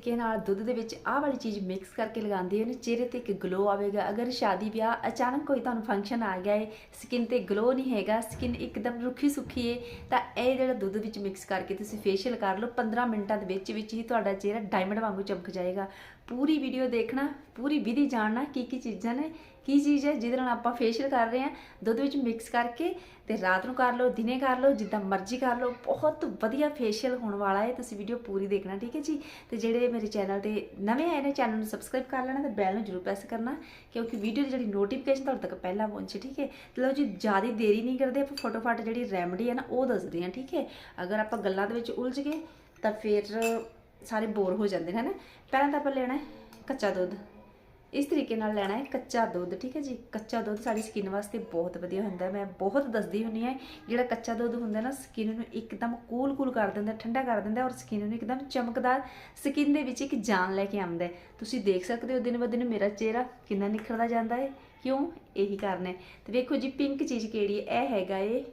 ਤਰੀਕੇ ਨਾਲ ਦੁੱਧ ਦੇ ਵਿੱਚ ਆਹ ਵਾਲੀ ਚੀਜ਼ ਮਿਕਸ ਕਰਕੇ ਲਗਾਉਂਦੇ ਹੋ ਨਾ ਚਿਹਰੇ ਤੇ ਇੱਕ ਗਲੋ ਆਵੇਗਾ। ਅਗਰ ਸ਼ਾਦੀ ਵਿਆਹ ਅਚਾਨਕ ਕੋਈ ਤੁਹਾਨੂੰ ਫੰਕਸ਼ਨ ਆ ਗਿਆ ਹੈ ਸਕਿਨ ਤੇ ਗਲੋ ਨਹੀਂ ਹੈਗਾ ਸਕਿਨ ਇੱਕਦਮ ਰੁੱਖੀ ਸੁੱਖੀ ਹੈ ਤਾਂ ਇਹ ਜਿਹੜਾ ਦੁੱਧ ਵਿੱਚ ਮਿਕਸ ਕਰਕੇ ਤੁਸੀਂ ਫੇਸ਼ੀਅਲ ਕਰ ਲਓ 15 ਮਿੰਟਾਂ ਦੇ ਵਿੱਚ ਵਿੱਚ ਹੀ ਤੁਹਾਡਾ ਚਿਹਰਾ ਡਾਇਮੰਡ ਵਾਂਗੂ ਚਮਕ ਜਾਏਗਾ। ਪੂਰੀ ਵੀਡੀਓ ਦੇਖਣਾ, ਪੂਰੀ ਵਿਧੀ ਜਾਣਨਾ ਕੀ ਕੀ ਚੀਜ਼ਾਂ ਨੇ, ਕੀ ਚੀਜ਼ ਹੈ ਜਿਹਦੇ ਨਾਲ ਆਪਾਂ ਫੇਸ਼ੀਅਲ ਕਰ ਰਹੇ ਹਾਂ, ਦੁੱਧ ਵਿੱਚ ਮਿਕਸ ਕਰਕੇ ਤੇ ਰਾਤ ਨੂੰ ਕਰ ਲਓ, ਦਿਨੇ ਕਰ ਲਓ, ਜਿੱਦਾਂ ਮਰਜ਼ੀ ਕਰ ਲਓ, ਬਹੁਤ ਵਧੀਆ ਫੇਸ਼ੀਅਲ ਹੋਣ ਵਾਲਾ ਹੈ, ਤੁਸੀਂ ਵੀਡੀਓ ਪੂਰੀ ਦੇਖਣਾ, ਠੀਕ ਹੈ ਜੀ? ਤੇ ਜਿਹੜੇ ਮੇਰੇ ਚੈਨਲ ਤੇ ਨਵੇਂ ਆਏ ਨੇ, ਚੈਨਲ ਨੂੰ ਸਬਸਕ੍ਰਾਈਬ ਕਰ ਲੈਣਾ ਤੇ ਬੈਲ ਨੂੰ ਜਰੂਰ ਪ੍ਰੈਸ ਕਰਨਾ, ਕਿਉਂਕਿ ਵੀਡੀਓ ਦੀ ਜਿਹੜੀ ਨੋਟੀਫਿਕੇਸ਼ਨ ਤੁਹਾਡੇ ਤੱਕ ਪਹਿਲਾਂ ਪਹੁੰਚੇ, ਠੀਕ ਹੈ? ਤੇ ਲਓ ਜੀ, ਜ਼ਿਆਦਾ ਦੇਰੀ ਨਹੀਂ ਕਰਦੇ, ਆਪਾਂ ਫਟੋਫਟ ਜਿਹੜੀ ਰੈਮਡੀ ਹੈ ਨਾ, ਉਹ ਦੱਸਦੇ ਹਾਂ ਠੀਕ ਹੈ? ਅਗਰ ਆਪਾਂ ਗੱਲਾਂ ਦੇ ਵਿੱਚ ਉਲਝ ਗਏ, ਤਾਂ ਫਿਰ ਸਾਰੇ ਬੋਰ ਹੋ ਜਾਂਦੇ ਨੇ, ਹਨਾ? ਪਹਿਲਾਂ ਤਾਂ ਆਪਾਂ ਲੈਣਾ ਹੈ ਕੱਚਾ ਦੁੱਧ। ਇਸ ਤਰੀਕੇ ਨਾਲ ਲੈਣਾ ਹੈ ਕੱਚਾ ਦੁੱਧ, ਠੀਕ ਹੈ ਜੀ? ਕੱਚਾ ਦੁੱਧ ਸਾਡੀ ਸਕਿਨ ਵਾਸਤੇ ਬਹੁਤ ਵਧੀਆ ਹੁੰਦਾ ਮੈਂ ਬਹੁਤ ਦੱਸਦੀ ਹੁੰਨੀ ਹੈ, ਜਿਹੜਾ ਕੱਚਾ ਦੁੱਧ ਹੁੰਦਾ ਨਾ, ਸਕਿਨ ਨੂੰ ਇੱਕਦਮ ਕੂਲ ਕੂਲ ਕਰ ਦਿੰਦਾ, ਠੰਡਾ ਕਰ ਦਿੰਦਾ ਔਰ ਸਕਿਨ ਨੂੰ ਇੱਕਦਮ ਚਮਕਦਾਰ ਸਕਿਨ ਦੇ ਵਿੱਚ ਇੱਕ ਜਾਨ ਲੈ ਕੇ ਆਉਂਦਾ ਤੁਸੀਂ ਦੇਖ ਸਕਦੇ ਹੋ ਦਿਨ ਬ ਦਿਨ ਮੇਰਾ ਚਿਹਰਾ ਕਿੰਨਾ ਨਿਖਰਦਾ ਜਾਂਦਾ ਹੈ। ਕਿਉਂ? ਇਹੀ ਕਾਰਨ ਹੈ। ਤੇ ਵੇਖੋ ਜੀ, ਪਿੰਕ ਚੀਜ਼ ਕਿਹੜੀ ਹੈ? ਇਹ ਹੈਗਾ ਏ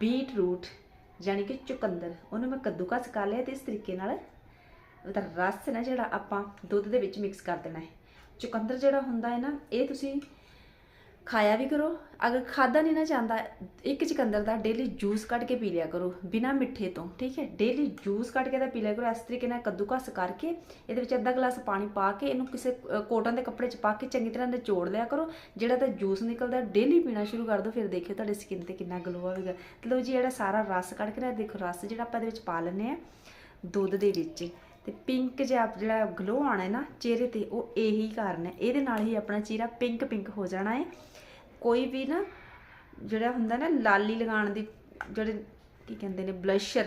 ਬੀਟ ਰੂਟ ਯਾਨੀ ਕਿ ਚੁਕੰਦਰ। ਉਹਨੂੰ ਮੈਂ ਕੱਦੂਕਸ ਕਰ ਲਿਆ ਤੇ ਇਸ ਤਰੀਕੇ ਨਾਲ ਉਹਦਾ ਰਸ ਨਾ ਜਿਹੜਾ ਆਪਾਂ ਦੁੱਧ ਦੇ ਵਿੱਚ ਮਿਕਸ ਕਰ ਦੇਣਾ ਹੈ। ਚੁਕੰਦਰ ਜਿਹੜਾ ਹੁੰਦਾ ਹੈ ਨਾ, ਇਹ ਤੁਸੀਂ ਖਾਇਆ ਵੀ ਕਰੋ। ਅਗਰ ਖਾਦਾ ਨਹੀਂ ਨਾ ਚਾਹੁੰਦਾ ਇੱਕ ਚੁਕੰਦਰ ਦਾ ਡੇਲੀ ਜੂਸ ਕੱਢ ਕੇ ਪੀ ਲਿਆ ਕਰੋ, ਬਿਨਾ ਮਿੱਠੇ ਤੋਂ, ਠੀਕ ਹੈ? ਡੇਲੀ ਜੂਸ ਕੱਢ ਕੇ ਤਾਂ ਪੀ ਲਿਆ ਕਰੋ, ਇਸ ਤਰੀਕੇ ਨਾਲ ਕੱਦੂਕਸ ਕਰਕੇ ਇਹਦੇ ਵਿੱਚ ਅੱਧਾ ਗਲਾਸ ਪਾਣੀ ਪਾ ਕੇ ਇਹਨੂੰ ਕਿਸੇ ਕੋਟਨ ਦੇ ਕੱਪੜੇ 'ਚ ਪਾ ਕੇ ਚੰਗੀ ਤਰ੍ਹਾਂ ਨਿਚੋੜ ਲਿਆ ਕਰੋ। ਜਿਹੜਾ ਤਾਂ ਜੂਸ ਨਿਕਲਦਾ ਡੇਲੀ ਪੀਣਾ ਸ਼ੁਰੂ ਕਰ ਦਿਓ ਫਿਰ ਦੇਖਿਓ ਤੁਹਾਡੀ ਸਕਿਨ ਤੇ ਕਿੰਨਾ ਗਲੋ ਆਵੇਗਾ। ਤੇ ਲਓ ਜੀ ਜਿਹੜਾ ਸਾਰਾ ਰਸ ਕੱਢ ਕੇ ਨਾ ਦੇਖੋ, ਰਸ ਜਿਹੜਾ ਆਪਾਂ ਇਹਦੇ ਵਿੱਚ ਪਾ ਲੈਂਦੇ ਆ ਦੁੱਧ ਦੇ ਵਿੱਚ। ਤੇ ਪਿੰਕ ਜਿਹਾ ਜਿਹੜਾ ਗਲੋ ਆਣਾ ਹੈ ਨਾ, ਚਿਹਰੇ ਤੇ ਉਹ ਇਹੀ ਕਾਰਨ ਹੈ। ਇਹਦੇ ਨਾਲ ਹੀ ਆਪਣਾ ਚਿਹਰਾ ਪਿੰਕ ਪਿੰਕ ਹੋ ਜਾਣਾ ਹੈ। ਕੋਈ ਵੀ ਨਾ ਜਿਹੜਾ ਹੁੰਦਾ ਨਾ ਲਾਲੀ ਲਗਾਉਣ ਦੀ ਜਿਹੜੇ ਕੀ ਕਹਿੰਦੇ ਨੇ ਬਲਸ਼ਰ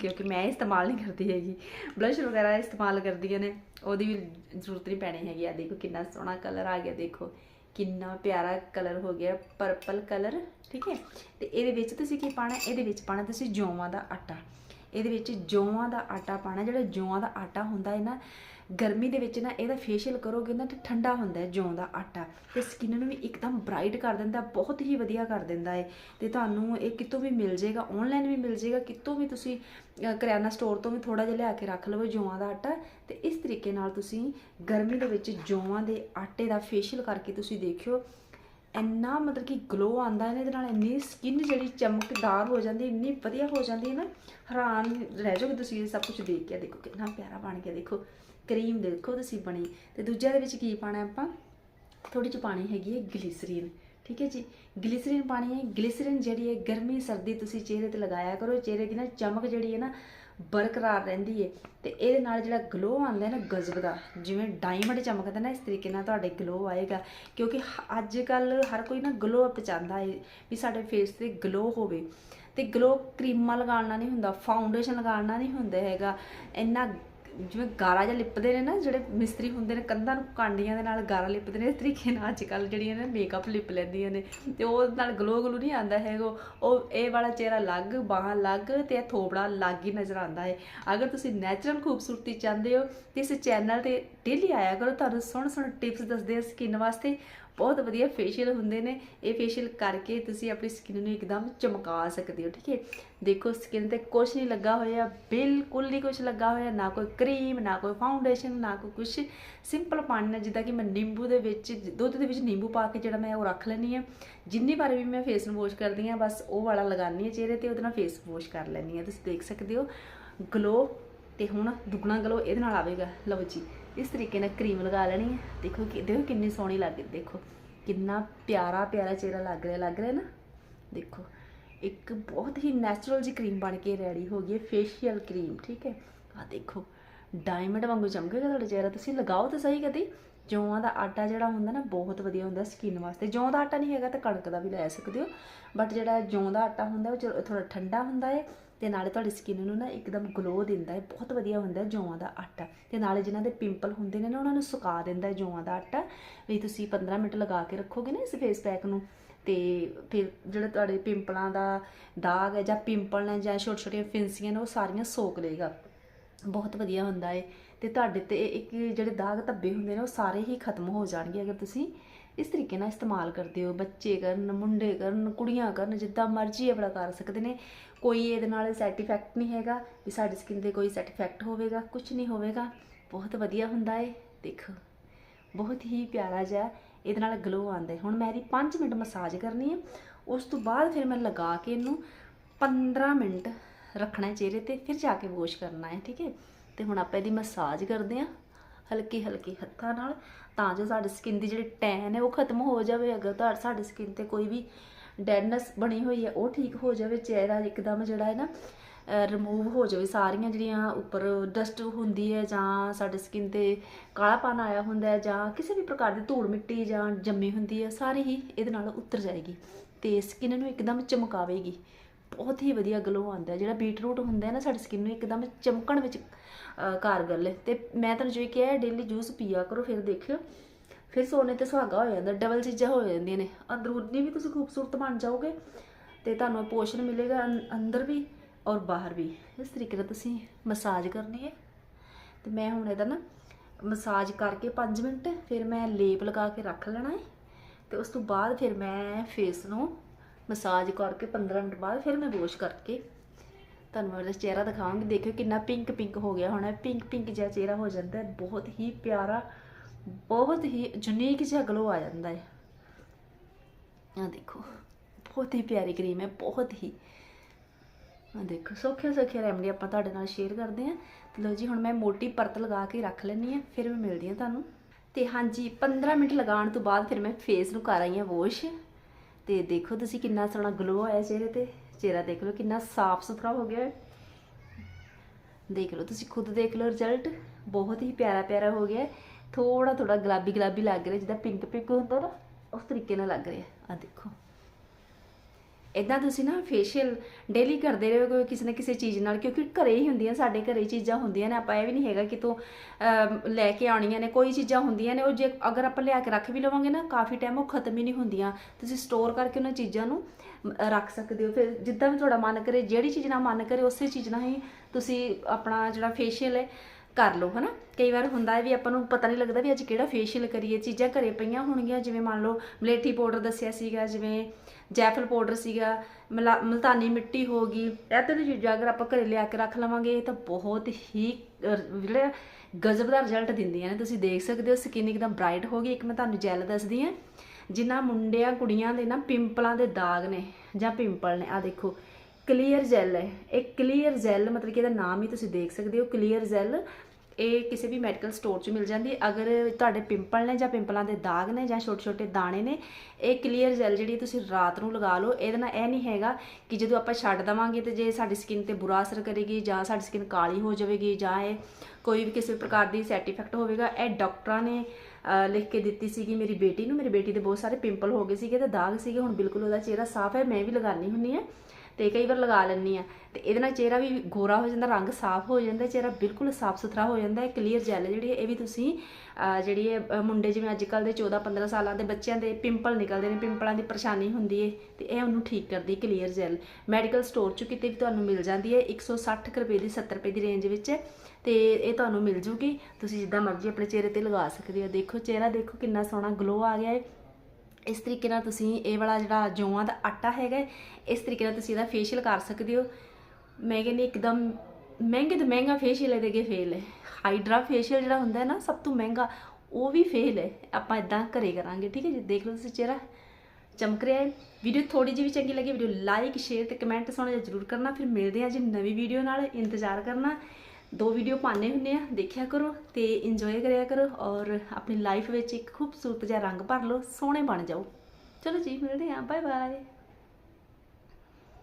ਕਿਉਂਕਿ ਮੈਂ ਇਸਤੇਮਾਲ ਨਹੀਂ ਕਰਦੀ ਹੈਗੀ। ਬਲਸ਼ਰ ਵਗੈਰਾ ਇਸਤੇਮਾਲ ਕਰਦੀਆਂ ਨੇ। ਉਹਦੀ ਵੀ ਜ਼ਰੂਰਤ ਨਹੀਂ ਪੈਣੀ ਹੈਗੀ। ਆ ਦੇਖੋ ਕਿੰਨਾ ਸੋਹਣਾ ਕਲਰ ਆ ਗਿਆ, ਦੇਖੋ। ਕਿੰਨਾ ਪਿਆਰਾ ਕਲਰ ਹੋ ਗਿਆ ਪਰਪਲ ਕਲਰ ਠੀਕ ਹੈ। ਤੇ ਇਹਦੇ ਵਿੱਚ ਤੁਸੀਂ ਕੀ ਪਾਣਾ ਇਹਦੇ ਵਿੱਚ ਪਾਣਾ ਤੁਸੀਂ ਜੌਵਾਂ ਦਾ ਆਟਾ। ਇਹਦੇ ਵਿੱਚ ਜੌਂਆਂ ਦਾ ਆਟਾ ਪਾਣਾ ਜਿਹੜਾ ਜੌਂਆਂ ਦਾ ਆਟਾ ਹੁੰਦਾ ਹੈ ਨਾ, ਗਰਮੀ ਦੇ ਵਿੱਚ ਨਾ ਇਹਦਾ ਫੇਸ਼ੀਅਲ ਕਰੋਗੇ ਨਾ ਤੇ ਠੰਡਾ ਹੁੰਦਾ ਹੈ ਜੌਂ ਦਾ ਆਟਾ ਤੇ ਸਕਿਨ ਨੂੰ ਵੀ ਇੱਕਦਮ ਬ੍ਰਾਈਟ ਕਰ ਦਿੰਦਾ, ਬਹੁਤ ਹੀ ਵਧੀਆ ਕਰ ਦਿੰਦਾ ਹੈ ਤੇ ਤੁਹਾਨੂੰ ਇਹ ਕਿਤੋਂ ਵੀ ਮਿਲ ਜਾਏਗਾ ਆਨਲਾਈਨ ਵੀ ਮਿਲ ਜਾਏਗਾ, ਕਿਤੋਂ ਵੀ ਤੁਸੀਂ ਕਰਿਆਨਾ ਸਟੋਰ ਤੋਂ ਵੀ ਥੋੜਾ ਜਿਹਾ ਲਿਆ ਕੇ ਰੱਖ ਲਵੋ ਜੌਂਆਂ ਦਾ ਆਟਾ ਤੇ ਇਸ ਤਰੀਕੇ ਨਾਲ ਤੁਸੀਂ ਗਰਮੀ ਦੇ ਵਿੱਚ ਜੌਂਆਂ ਦੇ ਆਟੇ ਦਾ ਫੇਸ਼ੀਅਲ ਕਰਕੇ ਤੁਸੀਂ ਦੇਖਿਓ ਇੰਨਾ ਮਤਲਬ ਕਿ ਗਲੋ ਆਂਦਾ ਇਹਦੇ ਨਾਲ ਇੰਨੀ ਸਕਿਨ ਜਿਹੜੀ ਚਮਕਦਾਰ ਹੋ ਜਾਂਦੀ, ਇੰਨੀ ਵਧੀਆ ਹੋ ਜਾਂਦੀ ਹੈ ਨਾ, ਹੈਰਾਨ ਰਹਿ ਜਾਓਗੇ ਤੁਸੀਂ ਇਹ ਸਭ ਕੁਝ ਦੇਖ ਕੇ। ਦੇਖੋ ਕਿੰਨਾ ਪਿਆਰਾ ਬਣ ਗਿਆ, ਦੇਖੋ ਕਰੀਮ ਦੇਖੋ ਤੁਸੀਂ ਬਣੀ। ਤੇ ਦੂਜੇ ਦੇ ਵਿੱਚ ਕੀ ਪਾਣਾ ਆਪਾਂ? ਥੋੜੀ ਜਿਹੀ ਪਾਣੀ ਹੈਗੀ ਹੈ ਗਲੀਸਰੀਨ ਠੀਕ ਹੈ ਜੀ? ਗਲੀਸਰੀਨ ਪਾਣੀ ਹੈ ਗਲੀਸਰੀਨ ਜਿਹੜੀ ਹੈ ਗਰਮੀ, ਸਰਦੀ ਤੁਸੀਂ ਚਿਹਰੇ ਤੇ ਲਗਾਇਆ ਕਰੋ, ਚਿਹਰੇ ਦੀ ਨਾ ਚਮਕ ਜਿਹੜੀ ਹੈ ਨਾ ਬਰਕਰਾਰ ਰਹਿੰਦੀ ਹੈ ਤੇ ਇਹਦੇ ਨਾਲ ਜਿਹੜਾ ਗਲੋ ਆਉਂਦਾ ਹੈ ਨਾ ਗਜ਼ਬ ਦਾ, ਜਿਵੇਂ ਡਾਇਮੰਡ ਚਮਕਦਾ ਨਾ, ਇਸ ਤਰੀਕੇ ਨਾਲ ਤੁਹਾਡੇ ਗਲੋ ਆਏਗਾ। ਕਿਉਂਕਿ ਅੱਜ ਕੱਲ ਹਰ ਕੋਈ ਨਾ ਗਲੋ ਅਪ ਚਾਹੁੰਦਾ ਹੈ ਵੀ ਸਾਡੇ ਫੇਸ ਤੇ ਗਲੋ ਹੋਵੇ। ਤੇ ਗਲੋ ਕਰੀਮਾਂ ਲਗਾਉਣਾ ਨਹੀਂ ਹੁੰਦਾ ਫਾਊਂਡੇਸ਼ਨ ਲਗਾਉਣਾ ਨਹੀਂ ਹੁੰਦਾ ਹੈਗਾ। ਇੰਨਾ ਜਿਵੇਂ ਗਾਰਾ ਜਿਹਾ ਲਿਪਦੇ ਨੇ ਨਾ, ਜਿਹੜੇ ਮਿਸਤਰੀ ਹੁੰਦੇ ਨੇ, ਕੰਧਾਂ ਨੂੰ ਕਾਂਡੀਆਂ ਦੇ ਨਾਲ ਗਾਰਾ ਲਿਪਦੇ ਨੇ ਇਸ ਤਰੀਕੇ ਨਾਲ ਅੱਜ ਕੱਲ ਜਿਹੜੀਆਂ ਨੇ ਮੇਕਅਪ ਲਿਪ ਲੈਂਦੀਆਂ ਨੇ ਤੇ ਉਹ ਨਾਲ ਗਲੋ ਗਲੂ ਨਹੀਂ ਆਂਦਾ ਹੈਗਾ। ਉਹ ਇਹ ਵਾਲਾ ਚਿਹਰਾ ਲੱਗ ਬਾਹਾਂ ਲੱਗ ਤੇ ਇਹ ਥੋਬੜਾ ਲੱਗ ਹੀ ਨਜ਼ਰ ਆਂਦਾ ਹੈ। ਅਗਰ ਤੁਸੀਂ ਨੈਚੁਰਲ ਖੂਬਸੂਰਤੀ ਚਾਹੁੰਦੇ ਹੋ ਤੇ ਇਸ ਚੈਨਲ ਤੇ ਡੇਲੀ ਆਇਆ ਕਰੋ, ਤੁਹਾਨੂੰ ਸੋਹਣੇ ਸੋਹਣੇ ਟਿਪਸ ਦੱਸਦੇ ਆ ਸਕਿਨ ਵਾਸਤੇ। ਬਹੁਤ ਵਧੀਆ ਫੇਸ਼ੀਅਲ ਹੁੰਦੇ ਨੇ। ਇਹ ਫੇਸ਼ੀਅਲ ਕਰਕੇ ਤੁਸੀਂ ਆਪਣੀ ਸਕਿਨ ਨੂੰ ਇੱਕਦਮ ਚਮਕਾ ਸਕਦੇ ਹੋ, ਠੀਕ ਹੈ? ਦੇਖੋ ਸਕਿਨ ਤੇ ਕੁਝ ਨਹੀਂ ਲੱਗਾ ਹੋਇਆ, ਬਿਲਕੁਲ ਨਹੀਂ ਕੁਝ ਲੱਗਾ ਹੋਇਆ, ਨਾ ਕੋਈ ਕਰੀਮ ਨਾ ਕੋਈ ਫਾਊਂਡੇਸ਼ਨ ਨਾ ਕੋਈ ਕੁਝ ਸਿੰਪਲ ਪਾਣੀ ਨਾਲ ਜਿੱਦਾਂ ਕਿ ਮੈਂ ਨਿੰਬੂ ਦੇ ਵਿੱਚ, ਦੁੱਧ ਦੇ ਵਿੱਚ ਨਿੰਬੂ ਪਾ ਕੇ ਜਿਹੜਾ ਮੈਂ ਉਹ ਰੱਖ ਲੈਣੀ ਆ ਜਿੰਨੀ ਵਾਰ ਵੀ ਮੈਂ ਫੇਸ ਨੂੰ ਵਾਸ਼ ਕਰਦੀ ਆ ਬਸ ਉਹ ਵਾਲਾ ਲਗਾਉਣੀ ਆ ਚਿਹਰੇ ਤੇ, ਉਹਦੇ ਨਾਲ ਫੇਸ ਵਾਸ਼ ਕਰ ਲੈਣੀ ਆ ਤੁਸੀਂ ਦੇਖ ਸਕਦੇ ਹੋ ਗਲੋ ਤੇ ਹੁਣ ਦੁੱਗਣਾ ਗਲੋ ਇਹਦੇ ਨਾਲ ਆਵੇਗਾ। ਲਓ ਜੀ, ਇਸ ਤਰੀਕੇ ਨਾਲ ਕਰੀਮ ਲਗਾ ਲੈਣੀ ਹੈ। ਦੇਖੋ ਕਿ ਦੇਖੋ ਕਿੰਨੀ ਸੋਹਣੀ ਲੱਗ ਦੇਖੋ, ਕਿੰਨਾ ਪਿਆਰਾ ਪਿਆਰਾ ਚਿਹਰਾ ਲੱਗ ਰਿਹਾ ਲੱਗ ਰਿਹਾ ਨਾ। ਦੇਖੋ, ਇੱਕ ਬਹੁਤ ਹੀ ਨੈਚੁਰਲ ਜੀ ਕਰੀਮ ਬਣ ਕੇ ਰੈਡੀ ਹੋ ਗਈ ਹੈ ਫੇਸ਼ੀਅਲ ਕਰੀਮ ਠੀਕ ਹੈ। ਆ ਦੇਖੋ ਡਾਇਮੰਡ ਵਾਂਗੂ ਚਮਕੇਗਾ ਤੁਹਾਡਾ ਚਿਹਰਾ। ਤੁਸੀਂ ਲਗਾਓ ਤਾਂ ਸਹੀ ਕਦੀ। ਜੌਆਂ ਦਾ ਆਟਾ ਜਿਹੜਾ ਹੁੰਦਾ ਨਾ, ਬਹੁਤ ਵਧੀਆ ਹੁੰਦਾ ਸਕਿਨ ਵਾਸਤੇ। ਜੌਂ ਦਾ ਆਟਾ ਨਹੀਂ ਹੈਗਾ ਤਾਂ ਕਣਕ ਦਾ ਵੀ ਲੈ ਸਕਦੇ ਹੋ। ਬਟ ਜਿਹੜਾ ਜੌਂ ਦਾ ਆਟਾ ਹੁੰਦਾ, ਉਹ ਥੋੜਾ ਠੰਡਾ ਹੁੰਦਾ ਹੈ। ਤੇ ਨਾਲੇ ਤੁਹਾਡੀ ਸਕਿਨ ਨੂੰ ਨਾ ਇੱਕਦਮ ਗਲੋ ਦਿੰਦਾ ਹੈ, ਬਹੁਤ ਵਧੀਆ ਹੁੰਦਾ ਹੈ ਜੌਆਂ ਦਾ ਆਟਾ। ਤੇ ਨਾਲੇ ਜਿਨ੍ਹਾਂ ਦੇ ਪਿੰਪਲ ਹੁੰਦੇ ਨੇ ਨਾ, ਉਹਨਾਂ ਨੂੰ ਸੁਕਾ ਦਿੰਦਾ ਹੈ ਜੌਆਂ ਦਾ ਆਟਾ। ਵੀ ਤੁਸੀਂ 15 ਮਿੰਟ ਲਗਾ ਕੇ ਰੱਖੋਗੇ ਨਾ ਇਸ ਫੇਸ ਪੈਕ ਨੂੰ, ਤੇ ਫਿਰ ਜਿਹੜਾ ਤੁਹਾਡੇ ਪਿੰਪਲਾਂ ਦਾ ਦਾਗ ਹੈ ਜਾਂ ਪਿੰਪਲ ਨੇ ਜਾਂ ਛੋਟੇ ਛੋਟੀਆਂ ਫਿੰਸੀਆਂ ਨੇ, ਉਹ ਸਾਰੀਆਂ ਸੋਕ ਲਏਗਾ। ਬਹੁਤ ਵਧੀਆ ਹੁੰਦਾ ਹੈ। ਤੇ ਤੁਹਾਡੇ ਤੇ ਇੱਕ ਜਿਹੜੇ ਦਾਗ ਧੱਬੇ ਹੁੰਦੇ ਨੇ, ਉਹ ਸਾਰੇ ਹੀ ਖਤਮ ਹੋ ਜਾਣਗੇ ਅਗਰ ਤੁਸੀਂ ਇਸ ਤਰੀਕੇ ਨਾਲ ਇਸਤੇਮਾਲ ਕਰਦੇ ਹੋ, ਬੱਚੇ ਕਰਨ, ਮੁੰਡੇ ਕਰਨ, ਕੁੜੀਆਂ ਕਰਨ, ਜਿੱਦਾਂ ਮਰਜ਼ੀ ਆਪਣਾ ਕਰ ਸਕਦੇ ਨੇ। ਕੋਈ ਇਹਦੇ ਨਾਲ ਸਾਈਡ ਇਫੈਕਟ ਨਹੀਂ ਹੈਗਾ ਵੀ ਸਾਡੀ ਸਕਿਨ ਤੇ ਕੋਈ ਸਾਈਡ ਇਫੈਕਟ ਹੋਵੇਗਾ ਕੁਝ ਨਹੀਂ ਹੋਵੇਗਾ। ਬਹੁਤ ਵਧੀਆ ਹੁੰਦਾ ਏ ਦੇਖੋ। ਬਹੁਤ ਹੀ ਪਿਆਰਾ ਜਿਹਾ ਇਹਦੇ ਨਾਲ ਗਲੋ ਆਉਂਦਾ ਹੁਣ ਮੈਂ ਇਹਦੀ 5 ਮਿੰਟ ਮਸਾਜ ਕਰਨੀ ਹੈ। ਉਸ ਤੋਂ ਬਾਅਦ ਫਿਰ ਮੈਂ ਲਗਾ ਕੇ ਇਹਨੂੰ 15 ਮਿੰਟ ਰੱਖਣਾ ਚਿਹਰੇ ਤੇ, ਫਿਰ ਜਾ ਕੇ ਵਾਸ਼ ਕਰਨਾ ਹੈ, ਠੀਕ ਹੈ? ਤੇ ਹੁਣ ਆਪਾਂ ਇਹਦੀ ਮਸਾਜ ਕਰਦੇ ਹਾਂ। ਹਲਕੀ ਹਲਕੀ ਹੱਥਾਂ ਨਾਲ, ਤਾਂ ਜੋ ਸਾਡੀ ਸਕਿਨ ਦੀ ਜਿਹੜੀ ਟੈਨ ਹੈ ਉਹ ਖਤਮ ਹੋ ਜਾਵੇ। ਅਗਰ ਤੁਹਾਡੀ ਸਾਡੀ ਸਕਿਨ ਤੇ ਕੋਈ ਵੀ ਡੈਡਨੈਸ ਬਣੀ ਹੋਈ ਹੈ, ਉਹ ਠੀਕ ਹੋ ਜਾਵੇ, ਚਿਹਰਾ ਇੱਕਦਮ ਜਿਹੜਾ ਹੈ ਨਾ ਰਿਮੂਵ ਹੋ ਜਾਵੇ। ਸਾਰੀਆਂ ਜਿਹੜੀਆਂ ਉੱਪਰ ਡਸਟ ਹੁੰਦੀ ਹੈ, ਜਾਂ ਸਾਡੇ ਸਕਿਨ ਤੇ ਕਾਲਾਪਨ ਆਇਆ ਹੁੰਦਾ ਹੈ, ਜਾਂ ਕਿਸੇ ਵੀ ਪ੍ਰਕਾਰ ਦੀ ਧੂੜ ਮਿੱਟੀ ਜਾਂ ਜੰਮੀ ਹੁੰਦੀ ਹੈ, ਸਾਰੀ ਹੀ ਇਹਦੇ ਨਾਲ ਉਤਰ ਜਾਏਗੀ ਤੇ ਸਕਿਨ ਨੂੰ ਇੱਕਦਮ ਚਮਕਾਵੇਗੀ। ਬਹੁਤ ਹੀ ਵਧੀਆ ਗਲੋ ਆਉਂਦਾ ਜਿਹੜਾ ਬੀਟਰੂਟ ਹੁੰਦਾ ਹੈ ਨਾ ਸਾਡੀ ਸਕਿਨ ਨੂੰ ਇੱਕਦਮ ਚਮਕਣ ਵਿੱਚ ਅਹ, ਕਾਰਗਰ ਹੈ ਤੇ ਮੈਂ ਤੁਹਾਨੂੰ ਜੋ ਕਿਹਾ ਡੇਲੀ ਜੂਸ ਪੀਆ ਕਰੋ ਫਿਰ ਦੇਖਿਓ। ਫਿਰ ਸੋਨੇ ਤੇ ਸੁਹਾਗਾ ਹੋ ਜਾਂਦਾ ਡਬਲ ਚੀਜ਼ਾਂ ਹੋ ਜਾਂਦੀਆਂ ਨੇ। ਅੰਦਰੂਨੀ ਵੀ ਤੁਸੀਂ ਖੂਬਸੂਰਤ ਬਣ ਜਾਓਗੇ ਤੇ ਤੁਹਾਨੂੰ ਪੋਸ਼ਣ ਮਿਲੇਗਾ ਅੰਦਰ ਵੀ ਔਰ ਬਾਹਰ ਵੀ। ਇਸ ਤਰੀਕੇ ਨਾਲ ਤੁਸੀਂ ਮਸਾਜ ਕਰਨੀ ਹੈ। ਤੇ ਮੈਂ ਹੁਣ ਇਹਦਾ ਨਾ ਮਸਾਜ ਕਰਕੇ 5 ਮਿੰਟ ਫਿਰ ਮੈਂ ਲੇਪ ਲਗਾ ਕੇ ਰੱਖ ਲੈਣਾ ਹੈ। ਤੇ ਉਸ ਤੋਂ ਬਾਅਦ ਫਿਰ ਮੈਂ ਫੇਸ ਨੂੰ ਮਸਾਜ ਕਰਕੇ 15 ਮਿੰਟ ਬਾਅਦ ਫਿਰ ਮੈਂ ਵਾਸ਼ ਕਰਕੇ ਤੁਹਾਨੂੰ ਮੈਂ ਚਿਹਰਾ ਦਿਖਾਵਾਂਗੀ। ਦੇਖਿਓ ਕਿੰਨਾ ਪਿੰਕ ਪਿੰਕ ਹੋ ਗਿਆ ਹੋਣਾ। ਪਿੰਕ ਪਿੰਕ ਜਿਹਾ ਚਿਹਰਾ ਹੋ ਜਾਂਦਾ ਹੈ। ਬਹੁਤ ਹੀ ਪਿਆਰਾ, ਬਹੁਤ ਹੀ ਯੂਨੀਕ ਜਿਹਾ ਗਲੋ ਆ ਜਾਂਦਾ ਹੈ। ਆ ਦੇਖੋ, ਬਹੁਤ ਹੀ ਪਿਆਰੀ ਕਰੀਮ ਹੈ, ਬਹੁਤ ਹੀ। ਆ ਦੇਖੋ ਸੌਖੇ ਸੌਖੇ ਰੈਮਡੀ ਆਪਾਂ ਤੁਹਾਡੇ ਨਾਲ ਸ਼ੇਅਰ ਕਰਦੇ ਹਾਂ। ਤੇ ਲਓ ਜੀ, ਹੁਣ ਮੈਂ ਮੋਟੀ ਪਰਤ ਲਗਾ ਕੇ ਰੱਖ ਲੈਣੀ ਹੈ, ਫਿਰ ਮੈਂ ਮਿਲਦੀ ਹਾਂ ਤੁਹਾਨੂੰ। ਤੇ ਹਾਂਜੀ 15 ਮਿੰਟ ਲਗਾਉਣ ਤੋਂ ਬਾਅਦ ਫਿਰ ਮੈਂ ਫੇਸ ਨੂੰ ਕਰ ਆਈ ਹਾਂ ਵਾਸ਼ ਤੇ ਦੇਖੋ ਤੁਸੀਂ ਕਿੰਨਾ ਸੋਹਣਾ ਗਲੋ ਆਇਆ ਚਿਹਰੇ ਤੇ। ਚਿਹਰਾ ਦੇਖ ਲਓ, ਕਿੰਨਾ ਸਾਫ਼ ਸੁਥਰਾ ਹੋ ਗਿਆ। ਹੈ ਦੇਖ ਲਓ, ਤੁਸੀਂ ਖੁਦ ਦੇਖ ਲਓ ਰਿਜ਼ਲਟ ਬਹੁਤ ਹੀ ਪਿਆਰਾ ਪਿਆਰਾ ਹੋ ਗਿਆ। ਥੋੜਾ ਥੋੜਾ ਗੁਲਾਬੀ ਗੁਲਾਬੀ ਲੱਗ ਰਿਹਾ, ਜਿੱਦਾਂ ਪਿੰਕ ਪਿੰਕ ਹੁੰਦਾ ਨਾ, ਉਸ ਤਰੀਕੇ ਨਾਲ ਲੱਗ ਰਿਹਾ। ਆ ਦੇਖੋ। ਇਦਾਂ ਤੁਸੀਂ ਨਾ ਫੇਸ਼ੀਅਲ ਡੇਲੀ ਕਰਦੇ ਰਹੋਗੇ ਕਿਸੇ ਨਾ ਕਿਸੇ ਚੀਜ਼ ਨਾਲ, ਕਿਉਂਕਿ ਘਰੇ ਹੀ ਹੁੰਦੀਆਂ, ਸਾਡੇ ਘਰੇ ਹੀ ਚੀਜ਼ਾਂ ਹੁੰਦੀਆਂ ਨੇ, ਆਪਾਂ ਇਹ ਵੀ ਨਹੀਂ ਹੈਗਾ ਕਿ ਤੂੰ ਲੈ ਕੇ ਆਉਣੀਆਂ ਨੇ, ਕੋਈ ਚੀਜ਼ਾਂ ਹੁੰਦੀਆਂ ਨੇ, ਉਹ ਜੇ ਅਗਰ ਆਪਾਂ ਲਿਆ ਕੇ ਰੱਖ ਵੀ ਲਵਾਂਗੇ ਨਾ, ਕਾਫੀ ਟਾਈਮ ਉਹ ਖਤਮ ਹੀ ਨਹੀਂ ਹੁੰਦੀਆਂ। ਤੁਸੀਂ ਸਟੋਰ ਕਰਕੇ ਉਹਨਾਂ ਚੀਜ਼ਾਂ ਨੂੰ ਰੱਖ ਸਕਦੇ ਹੋ। ਫਿਰ ਜਿੱਦਾਂ ਵੀ ਤੁਹਾਡਾ ਮਨ ਕਰੇ, ਜਿਹੜੀ ਚੀਜ਼ ਨਾਲ ਮਨ ਕਰੇ, ਉਸੇ ਚੀਜ਼ ਨਾਲ ਹੀ ਤੁਸੀਂ ਆਪਣਾ ਜਿਹੜਾ ਫੇਸ਼ੀਅਲ ਹੈ ਕਰ ਲਓ, ਹਨਾ? ਕਈ ਵਾਰ ਹੁੰਦਾ ਹੈ ਵੀ ਆਪਾਂ ਨੂੰ ਪਤਾ ਨਹੀਂ ਲੱਗਦਾ ਵੀ ਅੱਜ ਕਿਹੜਾ ਫੇਸ਼ੀਅਲ ਕਰੀਏ, ਚੀਜ਼ਾਂ ਘਰੇ ਪਈਆਂ ਹੋਣਗੀਆਂ, ਜਿਵੇਂ ਮੰਨ ਲਓ ਮਲੇਠੀ ਪਾਊਡਰ ਦੱਸਿਆ ਸੀਗਾ, ਜਿਵੇਂ ਜੈਫਲ ਪਾਊਡਰ ਸੀਗਾ, ਮਲਾ- ਮੁਲਤਾਨੀ ਮਿੱਟੀ ਹੋ ਗਈ ਇੱਦਾਂ ਦੀ ਚੀਜ਼ਾਂ ਅਗਰ ਆਪਾਂ ਘਰੇ ਲਿਆ ਕੇ ਰੱਖ ਲਵਾਂਗੇ ਤਾਂ ਬਹੁਤ ਹੀ ਜਿਹੜਾ ਗਜ਼ਬ ਦਾ ਰਿਜ਼ਲਟ ਦਿੰਦੀਆਂ ਨੇ। ਤੁਸੀਂ ਦੇਖ ਸਕਦੇ ਹੋ ਸਕਿਨ ਇੱਕਦਮ ਬ੍ਰਾਈਟ ਹੋ ਗਈ। ਇੱਕ ਮੈਂ ਤੁਹਾਨੂੰ ਜੈਲ ਦੱਸਦੀ ਹਾਂ ਜਿਨ੍ਹਾਂ ਮੁੰਡਿਆਂ ਕੁੜੀਆਂ ਦੇ ਨਾ ਪਿੰਪਲਾਂ ਦੇ ਦਾਗ ਨੇ ਜਾਂ ਪਿੰਪਲ ਨੇ ਆ ਦੇਖੋ ਕਲੀਅਰ ਜੈਲ ਹੈ। ਇਹ ਕਲੀਅਰ ਜੈਲ ਮਤਲਬ ਕਿ ਇਹਦਾ ਨਾਮ ਹੀ ਤੁਸੀਂ ਦੇਖ ਸਕਦੇ ਹੋ। ਕਲੀਅਰ ਜੈਲ ਇਹ ਕਿਸੇ ਵੀ ਮੈਡੀਕਲ ਸਟੋਰ 'ਚ ਮਿਲ ਜਾਂਦੀ ਹੈ। ਅਗਰ ਤੁਹਾਡੇ ਪਿੰਪਲ ਨੇ ਜਾਂ ਪਿੰਪਲਾਂ ਦੇ ਦਾਗ ਨੇ ਜਾਂ ਛੋਟੇ ਛੋਟੇ ਦਾਣੇ ਨੇ, ਇਹ ਕਲੀਅਰ ਜੈਲ ਜਿਹੜੀ ਤੁਸੀਂ ਰਾਤ ਨੂੰ ਲਗਾ ਲਓ। ਇਹਦੇ ਨਾਲ ਇਹ ਨਹੀਂ ਹੈਗਾ ਕਿ ਜਦੋਂ ਆਪਾਂ ਛੱਡ ਦਵਾਂਗੇ ਤੇ ਜੇ ਸਾਡੀ ਸਕਿਨ ਤੇ ਬੁਰਾ ਅਸਰ ਕਰੇਗੀ ਜਾਂ ਸਾਡੀ ਸਕਿਨ ਕਾਲੀ ਹੋ ਜਾਵੇਗੀ ਜਾਂ ਇਹ ਕੋਈ ਵੀ ਕਿਸੇ ਪ੍ਰਕਾਰ ਦੀ ਸਾਈਡ ਇਫੈਕਟ ਹੋਵੇਗਾ, ਇਹ ਡਾਕਟਰਾਂ ਨੇ ਲਿਖ ਕੇ ਦਿੱਤੀ ਸੀਗੀ ਮੇਰੀ ਬੇਟੀ ਨੂੰ। ਮੇਰੀ ਬੇਟੀ ਦੇ ਬਹੁਤ ਸਾਰੇ ਪਿੰਪਲ ਹੋ ਗਏ ਸੀਗੇ ਤੇ ਦਾਗ ਸੀਗੇ। ਹੁਣ ਬਿਲਕੁਲ ਉਹਦਾ ਚਿਹਰਾ ਸਾਫ਼ ਹੈ। ਮੈਂ ਵੀ ਲਗਾਨੀ ਹੁੰਨੀ ਆ ਤੇ ਕਈ ਵਾਰ ਲਗਾ ਲੈਂਦੀ ਆ ਤੇ ਇਹਦੇ ਨਾਲ ਚਿਹਰਾ ਵੀ ਗੋਰਾ ਹੋ ਜਾਂਦਾ, ਰੰਗ ਸਾਫ਼ ਹੋ ਜਾਂਦਾ, ਚਿਹਰਾ ਬਿਲਕੁਲ ਸਾਫ਼ ਸੁਥਰਾ ਹੋ ਜਾਂਦਾ। ਹੈ ਕਲੀਅਰ ਜੈਲ ਜਿਹੜੀ ਹੈ ਇਹ ਵੀ ਤੁਸੀਂ ਜਿਹੜੀ ਹੈ ਮੁੰਡੇ ਜਿਵੇਂ ਅੱਜ ਕੱਲ ਦੇ 14 15 ਸਾਲਾਂ ਦੇ ਬੱਚਿਆਂ ਦੇ ਪਿੰਪਲ ਨਿਕਲਦੇ ਨੇ ਪਿੰਪਲਾਂ ਦੀ ਪਰੇਸ਼ਾਨੀ ਹੁੰਦੀ ਹੈ ਤੇ ਇਹ ਉਹਨੂੰ ਠੀਕ ਕਰਦੀ ਕਲੀਅਰ ਜੈਲ ਮੈਡੀਕਲ ਸਟੋਰ 'ਚ ਕਿਤੇ ਵੀ ਤੁਹਾਨੂੰ ਮਿਲ ਜਾਂਦੀ ਹੈ 160 ਕੁ ਰੁਪਏ ਦੀ 70 ਰੁਪਏ ਦੀ ਰੇਂਜ ਵਿੱਚ। ਹੈ ਤੇ ਇਹ ਤੁਹਾਨੂੰ ਮਿਲ ਜੂਗੀ। ਤੁਸੀਂ ਜਿੱਦਾਂ ਮਰਜ਼ੀ ਆਪਣੇ ਚਿਹਰੇ ਤੇ ਲਗਾ ਸਕਦੇ ਹੋ। ਦੇਖੋ, ਚਿਹਰਾ ਦੇਖੋ ਕਿੰਨਾ ਸੋਹਣਾ ਗਲੋ ਆ ਗਿਆ ਹੈ ਇਸ ਤਰੀਕੇ ਨਾਲ ਤੁਸੀਂ ਇਹ ਵਾਲਾ ਜਿਹੜਾ ਜੌਆਂ ਦਾ ਆਟਾ ਹੈਗਾ, ਇਸ ਤਰੀਕੇ ਨਾਲ ਤੁਸੀਂ ਇਹਦਾ ਫੇਸ਼ੀਅਲ ਕਰ ਸਕਦੇ ਹੋ। ਮੈਂ ਕਹਿੰਦੀ ਇੱਕਦਮ ਮਹਿੰਗੇ ਤੋਂ ਮਹਿੰਗਾ ਫੇਸ਼ੀਅਲ ਇਹਦੇ ਅੱਗੇ ਫੇਲ ਹੈ। ਹਾਈਡਰਾ ਫੇਸ਼ੀਅਲ ਜਿਹੜਾ ਹੁੰਦਾ ਹੈ ਨਾ, ਸਭ ਤੋਂ ਮਹਿੰਗਾ, ਉਹ ਵੀ ਫੇਲ ਹੈ। ਆਪਾਂ ਇਦਾਂ ਘਰੇ ਕਰਾਂਗੇ, ਠੀਕ ਹੈ ਜੀ? ਦੇਖ ਲਓ ਤੁਸੀਂ ਚਿਹਰਾ। ਚਮਕ ਰਿਹਾ ਹੈ। ਵੀਡੀਓ ਥੋੜੀ ਜਿਹੀ ਵੀ ਚੰਗੀ ਲੱਗੀ, ਵੀਡੀਓ ਲਾਈਕ ਸ਼ੇਅਰ ਤੇ ਕਮੈਂਟ ਸੋਹਣਾ ਜਿਹਾ ਜ਼ਰੂਰ ਕਰਨਾ। ਫਿਰ ਮਿਲਦੇ ਹਾਂ ਜੀ ਨਵੀਂ ਵੀਡੀਓ ਨਾਲ। ਇੰਤਜ਼ਾਰ ਕਰਨਾ। ਦੋ ਵੀਡੀਓ ਪਾਣੇ ਹੁੰਨੇ ਆ, ਦੇਖਿਆ ਕਰੋ ਤੇ ਇੰਜੋਏ ਕਰਿਆ ਕਰੋ ਔਰ ਆਪਣੀ ਲਾਈਫ ਵਿੱਚ ਇੱਕ ਖੂਬਸੂਰਤ ਜਿਹਾ ਰੰਗ ਭਰ ਲਓ, ਸੋਹਣੇ ਬਣ ਜਾਓ। ਚਲੋ ਜੀ, ਮਿਲਦੇ ਹਾਂ ਬਾਏ ਬਾਏ